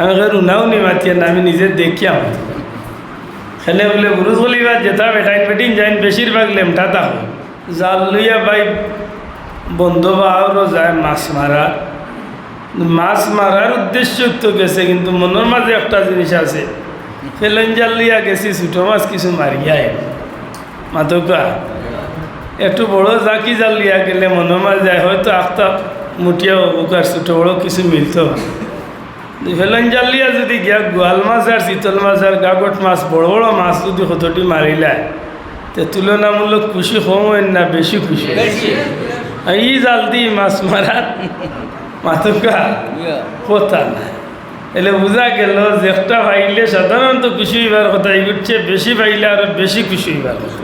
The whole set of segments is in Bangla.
আমি রুনাও নি মাতিয়া না আমি নিজে দেখিয়াম খেলে বলে, বুরুজ বলিবার যেতা বেটাইন বেটিন যাইন বেশিরভাগ লেমটা তা জাল লইয়া বাই বন্ধু বাহারও যায় মাছ মারা। মাছ মারার উদ্দেশ্য তো গেছে, কিন্তু মনের মাঝে একটা জিনিস আছে। ফেলেন জাল লইয়া গেছি, ছোটো মাছ কিছু মারিয়াই মাতকা একটু বড় জাকি জাল লিয়া গেলে মনে মাঝ যায় হয়তো আখতা মুটিয়া ওকার ছোটো বড় কিছু মিলত ফেলেন জাললিয়া যদি গিয়া গোয়াল মাছ আর চিতল মাছ আর গাগট মাছ বড় বড় মাছ যদি কতটি মারিলায় তে তুলনামূলক খুশি কম না বেশি খুশি? ই জাল দি মাছ মারার মাতকা কথা না এলে বোঝা গেল যে একটা পাইলে সাধারণত খুশি হইবার কথা এগুচ্ছে বেশি পাইলে আরও বেশি খুশি হইবার কথা।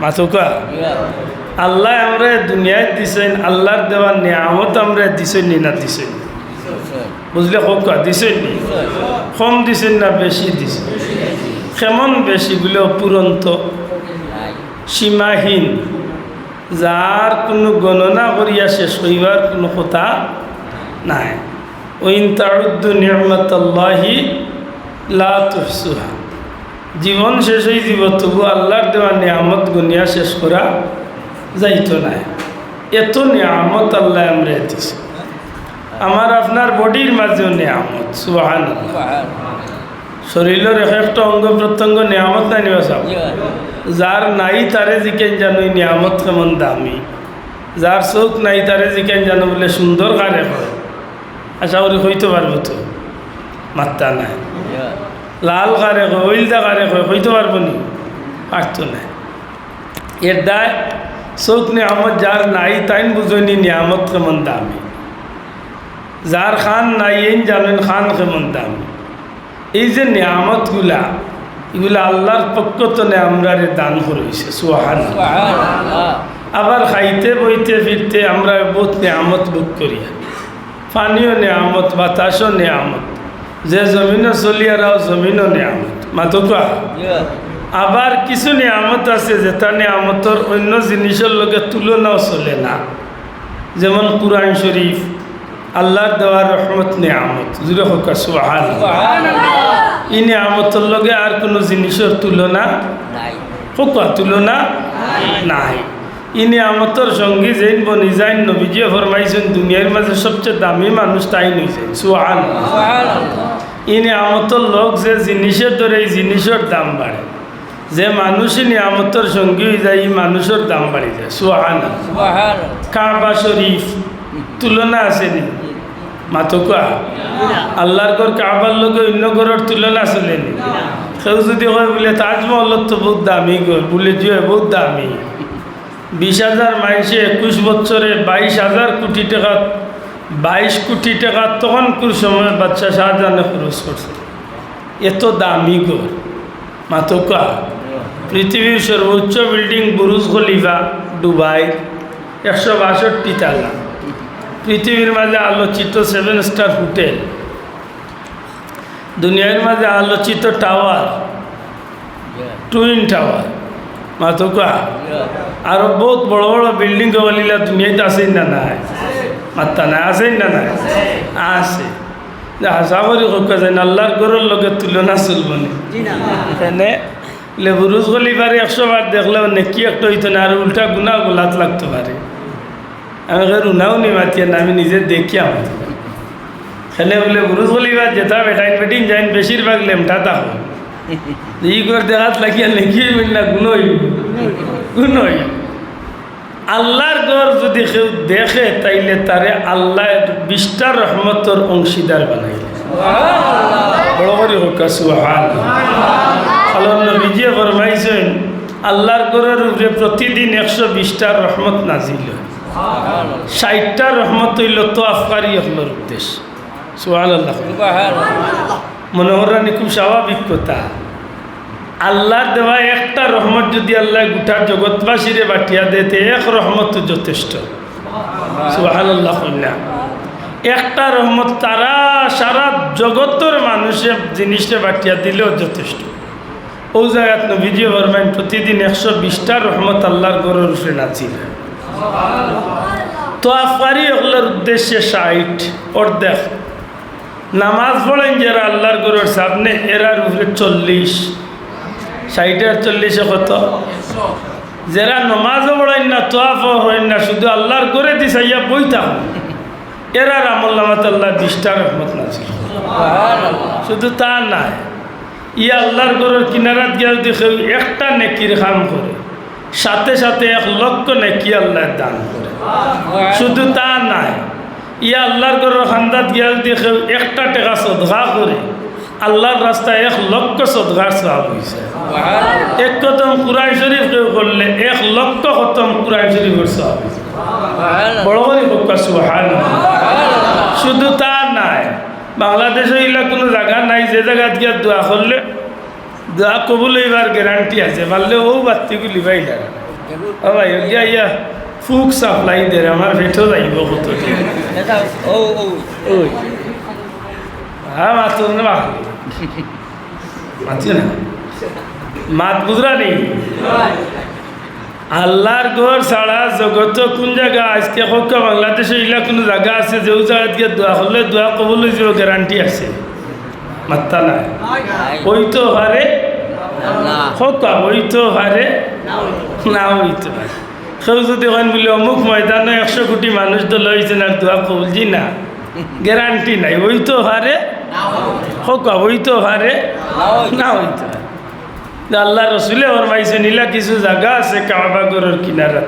মাথুকা আল্লাহ আমরা দুনিয়ায় দিছেন আল্লাহর দেওয়ার নিয়ামত আমরা দিছেন নি না দিছেন বুঝলে হোক দিছেন কম দিছেন না বেশি দিছেন? কেমন বেশি বলে অপুরন্ত? সীমাহীন। যার কোনো গণনা করিয়া শেষ হইবার কোনো কথা নাই। ওইন তাউদ্দু নিয়মতাল্লাহি লা তুহসুহা। জীবন শেষ হয়ে যাব তবু আল্লাহর দেওয়া নিয়ামত গুনিয়া শেষ করা যাইতো নাই। এত নিয়ামত আল্লাহ আমরা দিছে। আমার আপনার বডির মাঝেও নিয়ামত সুবাহান শরীরের এক একটা অঙ্গ প্রত্যঙ্গ নিয়ামত না নিবা সব যার নাই তারে জিকেন জানো নিয়ামত কেমন দামি। যার চোখ নাই তারে জিকেন জানো বলে সুন্দর কারে হয়। আশা করি হইতে পারব তো। মাত্রা নাই। লাল কারে কয় ওইলদা কারে কয় হইতে পারব নি? পারতো না এর দায় চোখ নিয়ামত, যার নাই তাইন বুঝনি নিয়ামত কেমন দামি। যার খান নাই এই জানেন খান কেমন দামি? এই যে নিয়ামতগুলা এগুলা আল্লাহর পক্ষ তো আমরা দান করেছে সুহান আবার খাইতে বইতে ফিরতে আমরা বহুত নিয়ামত বুক করি। পানিও নিয়ামত বাতাসও নিয়ামত। যে জমিনও চলিয়ারাও জমিনও নিয়ামত। মাতকা আবার কিছু নিয়ামত আছে যেটা নিয়ামতর অন্য জিনিসের লগে তুলনাও চলে না। যেমন কুরআন শরীফ আল্লাহর দেওয়ার রহমত নিয়ামত। এই নিয়ামতর লগে আর কোনো জিনিসের তুলনা তুলনা নাই। ই নিয়ামতর সঙ্গী যেন বনি যাইন নবীজিয়ে ফরমাইছেন দুনিয়ার মাঝে সবচেয়ে দামি মানুষ তাই নিয়েছেন সুহান ই নিয়ামতর লোক যে জিনিসের ধরে এই জিনিসের দাম বাড়ে যে মানুষই নিয়ামতর সঙ্গী হয়ে যায় এই মানুষের দাম বাড়ি যায়। সুহান কাবা শরীফ তুলনা আছে নি মাতকা আল্লাহর ঘর কাবার লোকে অন্য ঘরের তুলনা চলে নি। কেউ যদি হয় বলে তাজমহলত তো বহুত দামি ঘর বলে যে বহুত দামি। বিশ হাজার মাইসে একুশ বছরে বাইশ হাজার কোটি টাকা, বাইশ কোটি টাকা তখন কোন সময় বাচ্চা শাহজাহানে খরচ করছে? এত দামি ঘর মাতকা পৃথিবীর সর্বোচ্চ বিল্ডিং বুরুজ খলিফা, দুবাই, একশো বাষট্টি তালা। পৃথিবীর মাঝে আলোচিত সেভেন স্টার হোটেল দুনিয়ার মাঝে আলোচিত টাওয়ার টুইন টাওয়ার মাতকা আরও বহুত বড় বড় বিল্ডিং বলিলা দুনিয়াতে আছে না নাই? মাত্তা নাই আছে না নাই? আছে। আশা করি হোক যায় আল্লাহর গরুর লগে তুলনা চলব এনে লেবুরুজ গলি পারে একশো বার দেখলেও নেকি একটা হইতো না আর উল্টা গুণা গোলাত লাগতে পারে আমি রুনাও নি মাতিয়া, না আমি নিজে দেখি আমার খেলে বলে বুরুজ গলিবার যেতা বেটাইন বেটিন যাইন বেশিরভাগ লেমটা তা হয় ই করে দেখাত লাগিয়া নেকি না, গুণই। গুণই। আল্লাহর ঘর যদি কেউ দেখে, তাইলে তারে আল্লাহ বিশটা রহমতর অংশীদার বানাইলে। বড় করে হোক আল্লাহ ফরমাইছেন, আল্লাহর ঘরের উপরে প্রতিদিন একশো বিশটা রহমত নাজিল ষাটটা রহমত হইল তো আফকারি হলোর উদ্দেশ্য সুহান আল্লাহ মনোহরানি খুব স্বাভাবিক কথা। আল্লাহর দেওয়া একটা রহমত যদি আল্লাহ গোটা জগৎবাসীরে বাটিয়া দেতে এক রহমত যথেষ্ট। সুহান আল্লাহ একটা রহমত তারা সারা জগতের মানুষের জিনিসটা বাটিয়া দিলেও যথেষ্ট। ও জায়গাত নবীজি বরমাইন প্রতিদিন একশো বিশটা রহমত আল্লাহর গরুর উপরে নাচিল তো আফারি হলের উদ্দেশ্যে ষাট অর্ধেক। নামাজ পড়েন যারা আল্লাহর গরুর সামনে, এরার উপরে চল্লিশ। ষাট আর চল্লিশে কত? যারা নমাজও পড়েন না, তোয়াফও হইন না, শুধু আল্লাহর করে দিছাইয়া বইতাম এরার আমল নামাত আল্লাহ বিশটা রহমত না শুধু তা নাই ই আল্লাহর গরুর কিনারাত গিয়ে দেখে একটা নেকির কাম করে সাথে সাথে এক লক্ষ নেকি আল্লাহ দান করে। শুধু তা নাই ইয়া আল্লাহর গরুর খান্দাত গিয়া দেখে একটা টাকা সদগা করে আল্লাহর রাস্তায় এক লক্ষ সদগার সব হয়েছে এক কদম কুরআন শরীফ কেউ করলে এক লক্ষ খতম কুরআন শরীফের হয়েছে বড় করে সুহান শুধু তা নাই বাংলাদেশে এগুলা কোনো জায়গা নাই যে জায়গাত গিয়া দোয়া করলে দোয়া কবুল হইবার গ্যারান্টি আছে, পারলে ও বাত্তিগুলি না। ও ভাই গিয়া ইয়া, ফুক সাপ্লাই দে আমার ভেটো যাইব কত ওই। হ্যাঁ মাতো না মাতি। না? মাত বুঝরা নেই আল্লাহর ঘর ছাড়া জগত কোন জায়গা? আজকে হোক বাংলাদেশে এগুলা কোনো জায়গা আছে যে জায়গা গিয়ে দোয়া করলে দোয়া কবল হয়ে যাব গ্যারান্টি আছে। না না অমুক ময়দানে একশো কোটি মানুষ তো লইছেন আর দোয়া কবুল না। গ্যারান্টি নাই। ওই তো হারে? হোক ওই তো হারে? না ওই তো হারে। আল্লাহ রসুলে ফরমাইছে, নীলা কিছু জায়গা আছে কাবা গরের কিনারা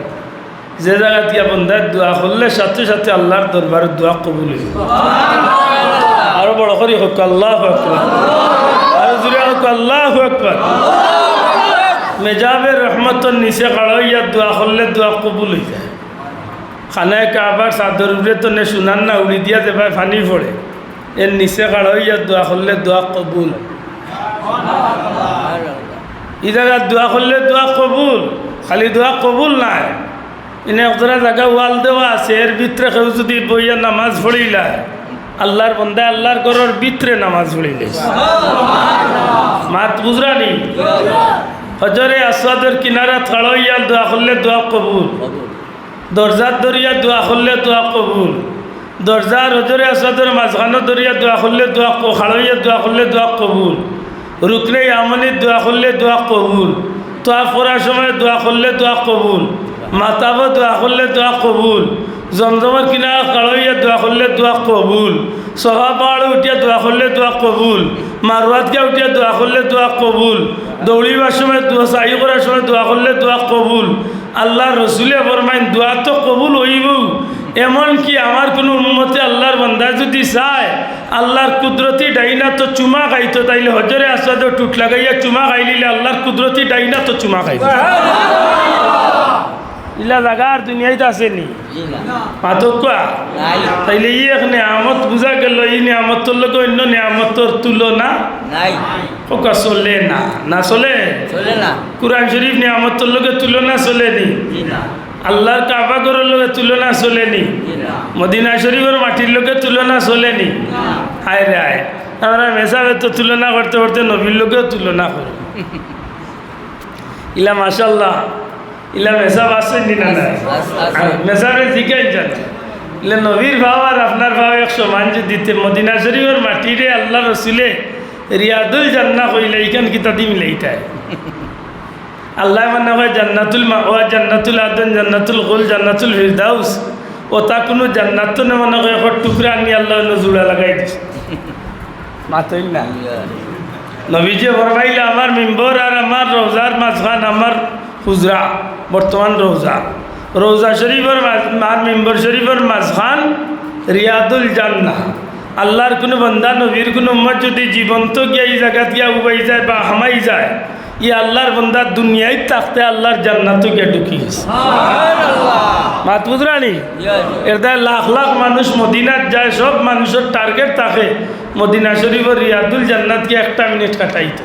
যে জায়গা দিয়া বন্ধার দোয়া করলে সাথে সাথে আল্লাহর দরবারে দোয়া কবুল হইব। আরও বড় করি হোক, আল্লাহ আকবার। আরও জুড়ে হোক, আল্লাহ আকবার। মেজাবের রহমতর নিচে কাড়াইয়া দোয়া করলে দোয়া কবুল হয়ে যায়। খানায় কাবার চাদর উড়ে তো নে শুনান না উড়ি দিয়া দেবায় ফানি পড়ে। এর নিচে কাড়াইয়া দোয়া করলে দোয়া কবুল। ই জায়গায় দোয়া করলে দোয়া কবুল, খালি দোয়া কবুল নাই। এনে একজোড়া জায়গা ওয়াল দেওয়া আছে, এর ভিতরে কেউ যদি বইয়া নামাজ পড়িলা আল্লাহর বন্দা আল্লাহর ঘরের ভিতরে নামাজ পড়িলে। মাত বুঝরানি হজরে আসাদের কিনারা থাড়াইয়া দোয়া করলে দোয়া কবুল। দরজার দরিয়া দোয়া করলে দোয়া কবুল। দরজার হজরে আসাদের মাঝখানো দরিয়া দোয়া করলে দোয়া খাড়াইয়া দোয়া করলে দোয়া কবুল। রুকনে আমনির দোয়া করলে দোয়া কবুল। তোয়া পড়ার সময় দোয়া করলে দোয়া কবুল। মাতাব দোয়া করলে দোয়া কবুল। জমজমের কিনারা কাড়াইয়া দোয়া করলে দোয়া কবুল। সভা পাহাড়ে উঠিয়া দোয়া করলে দোয়া কবুল। মারওয়াতকে উঠিয়া দোয়া করলে দোয়া কবুল। দৌড়িবার সময় দোয়া, সাহি করার সময় দোয়া করলে দোয়া কবুল। আল্লাহ রসুলে ফরমাইন, দোয়া তো কবুল হইব। এমন কি আমার কোনো উন্মতে আল্লাহর বন্দা যদি চায়, আল্লাহর কুদরতি ডাইনা তো চুমা খাইতো, তাইলে হজরে আসাদ টুট লাগাইয়া চুমা খাইলিলে আল্লাহর কুদরতি ডাইনা তো চুমা খাইতো। ইলা জায়গা আর দুনিয়াইতে আসেনি পাতকুয়া তাইলে ই এক নিয়ামত বুঝা গেল এই নিয়ামতর লোক অন্য নিয়ামতর তুলনা? ওকা চলে না? না চলে? চলে না। কোরআন শরীফ নিয়ামতর লোকে তুলনা চলেনি আল্লাহর কাবা ঘরের লোকে তুলনা চলেনি মদিনা শরীফের মাটির লোকে তুলনা চলেনি হায় রে হায়। আমরা মেসাবে তো তুলনা করতে করতে নবীর লোকেও তুলনা করি ইলা মাসাল্লাহ ইলা মেসাব আসেনি না না আস- আছে। মেসাবে জিজ্ঞাসা জানে? ইলা নবীর ভাব আর আপনার ভাব এক সমান যদি দিতে মদিনা শরীফের মাটিরে আল্লাহ রসুলে রিয়াদুল জান্না কইলে ইখান কিতা দি মিলাইতায় আল্লাহ মানে হয় জান্নাতুল মাওয়া জান্নাতুল আদন জান্নাতুল গোল জান্নাতুল ফিরদাউস। ও তা কোনো জান্নাত তো না মনে হয় এখন টুকরা আনি আল্লাহ জোড়া লাগাই দিছে। মাতই না নবীজি ফরমাইলে আমার মেম্বর আর আমার রোজার মাঝখান আমার হুজরা বর্তমান রোজা। রোজা শরীফের আর মেম্বর শরীফের মাঝখান রিয়াদুল জান্না আল্লাহর কোনো বন্দা নবীর কোনো উম্মত যদি জীবন্ত গিয়া এই জায়গাত গিয়া উবাই যায় বা হামাই যায় ই আল্লাহর বন্দা দুনিয়ায় থাকতে আল্লাহর জান্নাতও গিয়া ঢুকি গেছে। মাত বুঝরানি এর দ্বারা লাখ লাখ মানুষ মদিনাত যায় সব মানুষের টার্গেট থাকে মদিনা শরীফের রিয়াদুল জান্নাতকে একটা মিনিট কাটাইতো।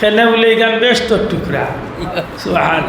খেলে বলে এখান বেশ তোর টুকরা? 是吧？二呢